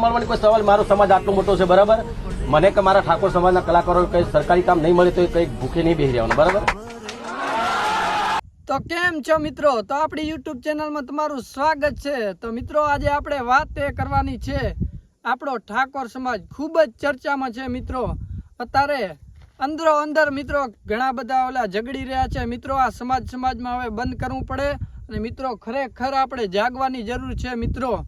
કોઈ સવાલ? મારો સમાજ આટલો મોટો છે, બરાબર? મને કે મારા ઠાકોર સમાજના કલાકારો કઈ સરકારી કામ નહીં મળે તો એ કઈ ભૂખે નહીં બેસી રહેવાનું, બરાબર? તો કેમ છો મિત્રો? તો આપણી યુટ્યુબ ચેનલમાં તમારું સ્વાગત છે. તો મિત્રો, આજે આપણે વાત એ કરવાની છે. આપણો ઠાકોર સમાજ ખૂબ જ ચર્ચામાં છે, મિત્રો. અત્યારે અંદરો અંદર મિત્રો ઘણા બધા ઓલા ઝઘડી રહ્યા છે. મિત્રો, આ સમાજ સમાજમાં હવે બંધ કરવું પડે અને મિત્રો, ખરેખર આપણે જાગવાની જરૂર છે, મિત્રો.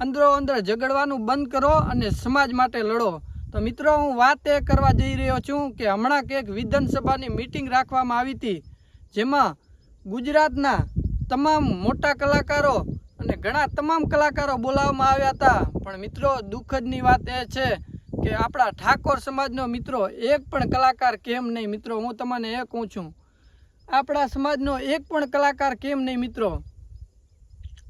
અંદરો અંદર ઝઘડવાનું બંધ કરો અને સમાજ માટે લડો. તો મિત્રો, હું વાત એ કરવા જઈ રહ્યો છું કે હમણાં કંઈક વિધાનસભાની મિટિંગ રાખવામાં આવી હતી, જેમાં ગુજરાતના તમામ મોટા કલાકારો અને ઘણા તમામ કલાકારો બોલાવવામાં આવ્યા હતા. પણ મિત્રો, દુઃખદની વાત એ છે કે આપણા ઠાકોર સમાજનો મિત્રો એક પણ કલાકાર કેમ નહીં? મિત્રો, હું તમને એ કહું છું આપણા સમાજનો એક પણ કલાકાર કેમ નહીં, મિત્રો?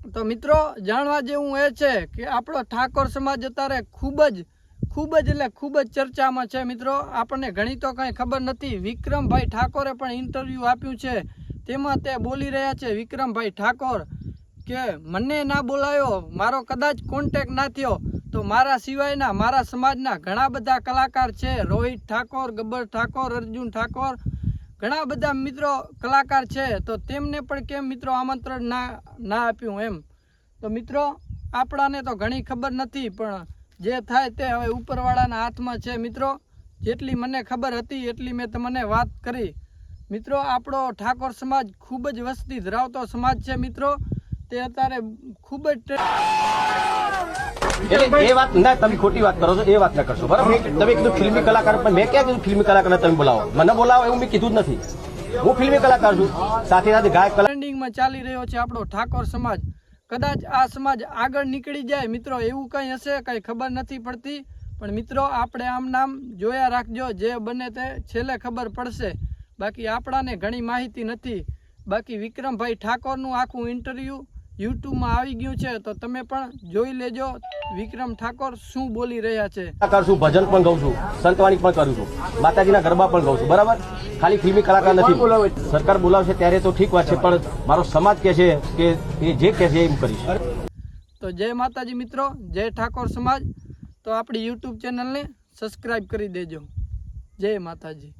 તો મિત્રો, જાણવા જેવું એ છે કે આપણો ઠાકોર સમાજ અત્યારે ખૂબ જ ખૂબ જ એટલે ખૂબ જ ચર્ચામાં છે મિત્રો. આપણને ઘણી તો કંઈ ખબર નથી. વિક્રમભાઈ ઠાકોરે પણ ઇન્ટરવ્યૂ આપ્યું છે. તેમાં તે બોલી રહ્યા છે, વિક્રમભાઈ ઠાકોર, કે મને ના બોલાયો, મારો કદાચ કોન્ટેક ના થયો, તો મારા સિવાયના, મારા સમાજના ઘણા બધા કલાકાર છે. રોહિત ઠાકોર, ગબ્બર ઠાકોર, અર્જુન ઠાકોર ઘણા બધા મિત્રો કલાકાર છે, તો તેમને પણ કેમ મિત્રો આમંત્રણ ના ના આપ્યું એમ? તો મિત્રો, આપણાને તો ઘણી ખબર નથી, પણ જે થાય તે હવે ઉપરવાળાના હાથમાં છે. મિત્રો, જેટલી મને ખબર હતી એટલી મેં તમને વાત કરી. મિત્રો, આપણો ઠાકોર સમાજ ખૂબ જ વસ્તી ધરાવતો સમાજ છે, મિત્રો. તે અત્યારે ખૂબ જ એટલે એ વાત ના તમે ખોટી વાત કરો છો એ વાત ના કરશો બરાબર? તમે કીધું ફિલ્મી કલાકાર પણ મેં ક્યાં કીધું ફિલ્મી કલાકારને તમે બોલાવો? મને બોલાવો એવું મેં કીધું જ નથી. હું ફિલ્મી કલાકાર છું. સાથે સાથે ગાયક ટ્રેન્ડિંગમાં ચાલી રહ્યો છે આપણો ઠાકોર સમાજ. કદાચ આ સમાજ આગળ નીકળી જાય મિત્રો એવું કંઈ હશે કંઈ ખબર નથી પડતી. પણ મિત્રો આપણે આમ નામ જોયા રાખજો જે બને તે છેલ્લે ખબર પડશે. બાકી આપણાને ઘણી માહિતી નથી. બાકી વિક્રમભાઈ ઠાકોરનું આખું ઇન્ટરવ્યૂ યુટ્યુબમાં આવી ગયું છે તો તમે પણ જોઈ લેજો. વિક્રમ ઠાકોર શું બોલી રહ્યા છે? કલાકાર છું ભજન પણ ગાઉં છું સંતવાણી પણ કરું છું માતાજીના ગરબા પણ ગાઉં છું બરાબર? ખાલી ફિલ્મી કલાકાર નથી. સરકાર બોલાવશે ત્યારે તો ઠીક વાત છે પણ મારો સમાજ કે છે કે એ જે કે છે એમ કરીશ. તો જય માતાજી મિત્રો જય ઠાકોર સમાજ. તો આપણી યુટ્યુબ ચેનલને સબસ્ક્રાઈબ કરી દેજો. જય માતાજી.